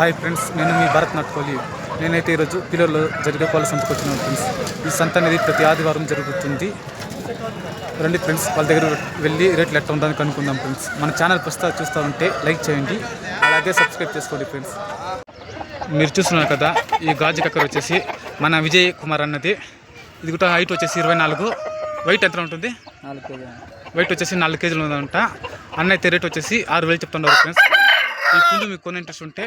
Hi friends నేను మీ భరత్ నాట్కోలి నేనైతే ఈరోజు పిల్లర్లో జరిగే కోళ్ళ సంతకు వచ్చినాను ఫ్రెండ్స్ ఈ సంత అనేది ప్రతి ఆదివారం జరుగుతుంది. రండి ఫ్రెండ్స్ వాళ్ళ దగ్గర వెళ్ళి రేట్లు ఎట్లా ఉందని కనుక్కుందాం ఫ్రెండ్స్ మన ఛానల్ ప్రస్తుతం చూస్తూ ఉంటే లైక్ చేయండి. అలాగే సబ్స్క్రైబ్ చేసుకోండి ఫ్రెండ్స్ మీరు చూస్తున్నారు కదా ఈ గాజు కక్కర్ వచ్చేసి మన విజయ్ కుమార్ అన్నది. ఇది కూడా హైట్ వచ్చేసి ఇరవై నాలుగు. వెయిట్ ఎంత ఉంటుంది? వెయిట్ వచ్చేసి నాలుగు కేజీలు ఉందంట. అన్న అయితే రేట్ వచ్చేసి ఆరు వేలు చెప్తున్నారు ఫ్రెండ్స్ ఈ పుంజు మీకు కొన్ని ఇంట్రెస్ట్ ఉంటే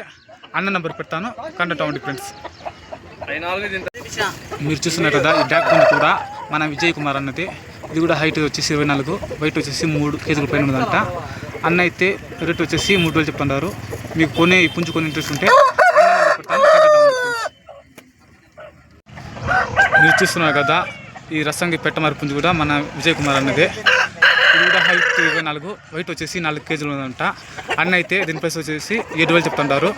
అన్న నెంబర్ పెడతాను. కండక్ట్ అవ్వండి ఫ్రెండ్స్ మీరు చూస్తున్నారు కదా ఈ డాక్ పుంజు కూడా మన విజయ్ కుమార్ అన్నది. ఇది కూడా హైట్ వచ్చేసి ఇరవై నాలుగు వెయిట్ వచ్చేసి మూడు కేజీల పైన ఉందంట. అన్న అయితే రేట్ వచ్చేసి మూడు వేలు చెప్తున్నారు. మీకు కొనే ఈ పుంజు కొన్ని ఇంట్రెస్ట్ ఉంటే మీరు చూస్తున్నారు కదా ఈ రసంగి పెట్టమారి పుంజు కూడా మన విజయ్ కుమార్ అన్నదే. ఇది కూడా హైట్ ఇరవై నాలుగు వెయిట్ వచ్చేసి నాలుగు కేజీలు ఉందంట. అన్న అయితే దీని ప్రైస్ వచ్చేసి ఏడు వేలు చెప్తుంటారు.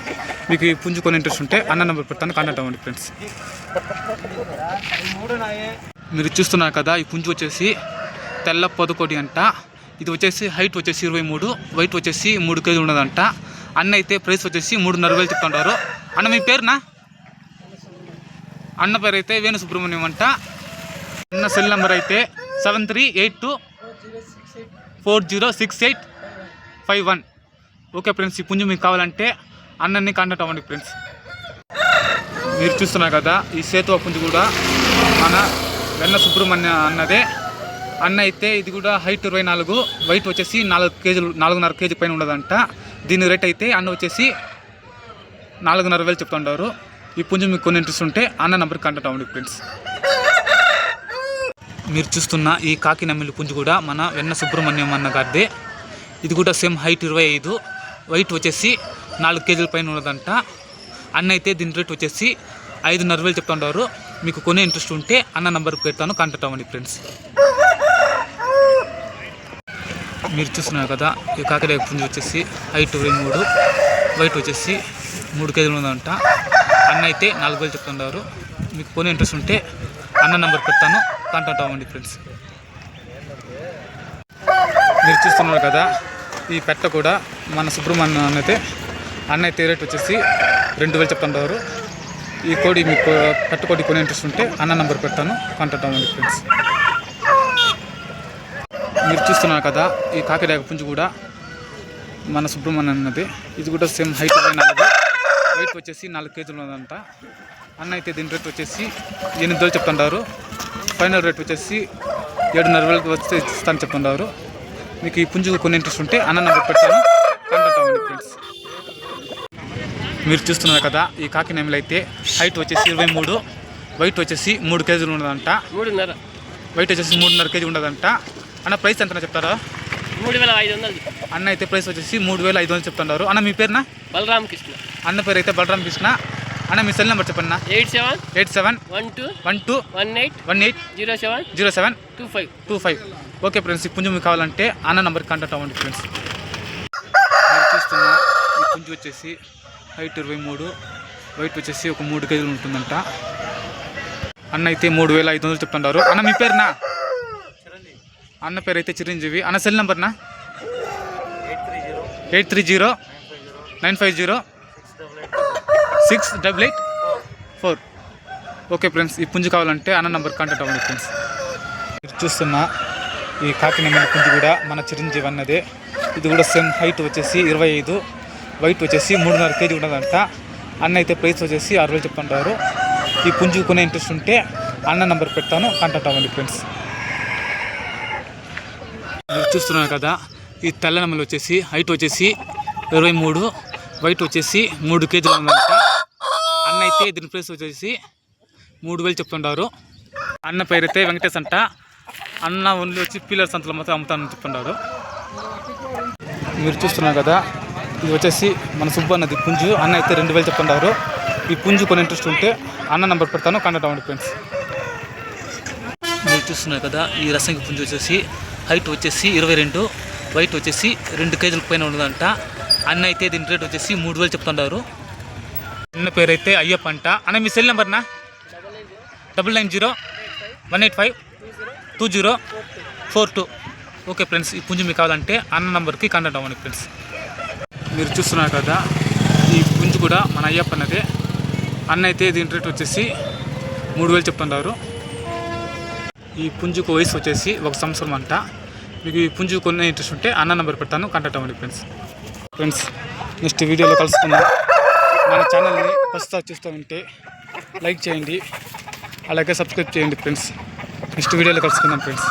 మీకు ఈ పుంజు ఇంట్రెస్ట్ ఉంటే అన్న నెంబర్ పెడతాను కాంటాక్ట్ అవ్వండి ఫ్రెండ్స్ మీరు చూస్తున్నారు కదా ఈ పుంజు వచ్చేసి తెల్ల పొదకొడి అంట. ఇది వచ్చేసి హైట్ వచ్చేసి ఇరవై మూడు వెయిట్ వచ్చేసి మూడు కేజీలు ఉన్నదంట. అన్న అయితే ప్రైస్ వచ్చేసి మూడున్నర వేలు చెప్తుంటారు. అన్న మీ పేరునా? అన్న పేరు అయితే వేణు సుబ్రహ్మణ్యం అంట. అన్న సెల్ నెంబర్ అయితే seven three eight two four zero six eight five one. Okay friends ఈ పుంజు మీకు కావాలంటే అన్నన్ని కాంటాక్ట్ అవ్వండి ఫ్రెండ్స్. మీరు చూస్తున్నారు కదా ఈ సేతువ పుంజు కూడా మన వెన్న సుబ్రహ్మణ్య అన్నదే. అన్న అయితే ఇది కూడా హైట్ ఇరవై నాలుగు వెయిట్ వచ్చేసి నాలుగు కేజీలు నాలుగున్నర కేజీ పైన ఉండదంట దీని రేట్ అయితే అన్న వచ్చేసి నాలుగున్నర వేలు చెప్తుంటారు. ఈ పుంజు మీకు కొన్ని ఇంట్రెస్ట్ ఉంటే అన్న నెంబర్కి కాంటాక్ట్ అవ్వండి ఫ్రెండ్స్. మీరు చూస్తున్న ఈ కాకి నమ్మిలి పుంజు కూడా మన వెన్న సుబ్రహ్మణ్యం అన్న గారిదే. ఇది కూడా సేమ్ హైట్ ఇరవై ఐదు. వెయిట్ వచ్చేసి నాలుగు కేజీల పైన ఉన్నదంట. అన్న అయితే దీని రేట్ వచ్చేసి ఐదున్నర వేలు చెప్తుంటారు మీకు కొనే ఇంట్రెస్ట్ ఉంటే అన్న నంబర్ పెడతాను. కాంటాక్ట్ అవ్వండి ఫ్రెండ్స్. మీరు చూస్తున్నారు కదా ఈ కాకినాడ పుంజు వచ్చేసి హైట్ ఇరవై మూడు. వెయిట్ వచ్చేసి మూడు కేజీలు ఉందంట అన్న అయితే నాలుగు వేలు చెప్తున్నారు మీకు కొనే ఇంట్రెస్ట్ ఉంటే అన్న నెంబర్ పెడతాను. కాంటాక్ట్ అవ్వండి ఫ్రెండ్స్. మీరు చూస్తున్నారు కదా ఈ పెట్ట కూడా మన సుబ్రహ్మణ్యం అన్నైతే అన్న అయితే వచ్చేసి రెండు వేలు చెప్తుంటారు. ఈ కోడి మీకు పెట్ట కోడి కొనే ఇంట్రెస్ట్ ఉంటే అన్న నెంబర్ పెడతాను కాంటాక్ట్ అవ్వండి ఫ్రెండ్స్. మీరు చూస్తున్నారు కదా ఈ కాకిడాక పుంజు కూడా మన సుబ్రహ్మణ్యం అన్నది. ఇది కూడా సేమ్ హైట్ నాలుగు వెయిట్ వచ్చేసి నాలుగు కేజీలు ఉందంట అన్న అయితే దీని రేట్ వచ్చేసి ఎనిమిది రోజులు చెప్తుంటారు. ఫైనల్ రేట్ వచ్చేసి ఏడున్నర వేలకు వస్తే ఇస్తాను చెప్తున్నారు మీకు ఈ పుంజు కొన్ని ఇంట్రెస్ట్ ఉంటే అన్న నెంబర్ కాంటాక్ట్ అవ్వండి ఫ్రెండ్స్ మీరు చూస్తున్నారు కదా ఈ కాకి నెమలి అయితే హైట్ వచ్చేసి ఇరవై మూడు వెయిట్ వచ్చేసి మూడు కేజీలు ఉన్నదంట. మూడున్నర. వెయిట్ వచ్చేసి మూడున్నర కేజీ ఉండదంట అన్న ప్రైస్ ఎంత చెప్తారా? మూడు వేల ఐదు వందలు. అన్న అయితే ప్రైస్ వచ్చేసి మూడు వేల ఐదు వందలు చెప్తున్నారు. అన్న మీ పేరునా? బలరామ్ కృష్ణ అన్న పేరు అయితే బలరాం కృష్ణ అన్న మీ సెల్ నెంబర్ చెప్పండి eight seven eight seven one two one two one eight one eight zero seven zero seven two five two five. Okay friends ఈ పుంజు మీకు కావాలంటే అన్న నెంబర్కి కాంటాక్ట్ అవ్వండి ఫ్రెండ్స్. మీరు చూస్తున్న ఈ పుంజు వచ్చేసి హైట్ ఇరవై మూడు వెయిట్ వచ్చేసి ఒక మూడు కేజీలు ఉంటుందంట. అన్న అయితే మూడు వేల ఐదు వందలు చెప్తున్నారు. అన్న మీ పేరునా? అన్న పేరు అయితే చిరంజీవి. అన్న cell నెంబర్నా? Eight three zero nine five zero six double eight four. Okay friends ఈ పుంజు కావాలంటే అన్న నెంబర్ కాంటాక్ట్ అవ్వండి ఫ్రెండ్స్. మీరు చూస్తున్న ఈ కాకినెమ్మల పుంజు కూడా మన చిరంజీవి అన్నదే. ఇది కూడా సేమ్ హైట్ వచ్చేసి ఇరవై ఐదు వైట్ వచ్చేసి మూడున్నర కేజీ ఉన్నదంట. అన్న అయితే ప్రైస్ వచ్చేసి ఆరు వేలు చెప్తుంటారు. ఈ పుంజు కొనే ఇంట్రెస్ట్ ఉంటే అన్న నెంబర్ పెడతాను కాంటాక్ట్ అవ్వండి ఫ్రెండ్స్. మీరు చూస్తున్నారు కదా ఈ తెల్ల నెమ్మలు వచ్చేసి హైట్ వచ్చేసి ఇరవై మూడు వైట్ వచ్చేసి మూడు కేజీలు ఉందంట అన్న అయితే దీని ప్రైస్ వచ్చేసి మూడు వేలు చెప్తుంటారు. అన్న పేరు అయితే వెంకటేష్ అంట. అన్న ఓన్లీ వచ్చి పిల్లల సంతలో మొత్తం అమ్ముతానని చెప్తుండారు మీరు చూస్తున్నారు కదా ఇది వచ్చేసి మన సుబ్బు అన్నది పుంజు. అన్న అయితే రెండు వేలు చెప్తుండారు ఈ పుంజు కొన్ని ఇంట్రెస్ట్ ఉంటే అన్న నెంబర్ పెడతాను. కాంటాక్ట్ అవ్వండి ఫ్రెండ్స్ మీరు చూస్తున్నారు కదా ఈ రసంగి పుంజు వచ్చేసి హైట్ వచ్చేసి ఇరవై రెండు వైట్ వచ్చేసి రెండు కేజీల పైన ఉండదంట అన్న అయితే దీని రేట్ వచ్చేసి మూడు వేలు చెప్తుండారు అన్న పేరు అయితే అయ్యప్ప అంట. అన్న మీ cell నెంబర్నా double nine zero one eight five two zero four two. Okay friends ఈ పుంజు మీకు కావాలంటే అన్న నంబర్కి కాంటాక్ట్ అవ్వండి ఫ్రెండ్స్. మీరు చూస్తున్నారు కదా ఈ పుంజు కూడా మన అయ్యప్ప అన్నదే. అన్న అయితే దీని రేట్ వచ్చేసి మూడు వేలు చెప్తున్నారు. ఈ పుంజుకు వయసు వచ్చేసి ఒక సంవత్సరం అంట. మీకు ఈ పుంజు కొన్ని ఇంట్రెస్ట్ ఉంటే అన్న నెంబర్ పెడతాను కాంటాక్ట్ అవ్వండి ఫ్రెండ్స్. ఫ్రెండ్స్ నెక్స్ట్ వీడియోలో కలుసుకుందాం. మన ఛానల్ని ఫస్ట్ చూస్తూ ఉంటే లైక్ చేయండి. అలాగే సబ్స్క్రైబ్ చేయండి ఫ్రెండ్స్ నెక్స్ట్ వీడియోలో కలుసుకుందాం ఫ్రెండ్స్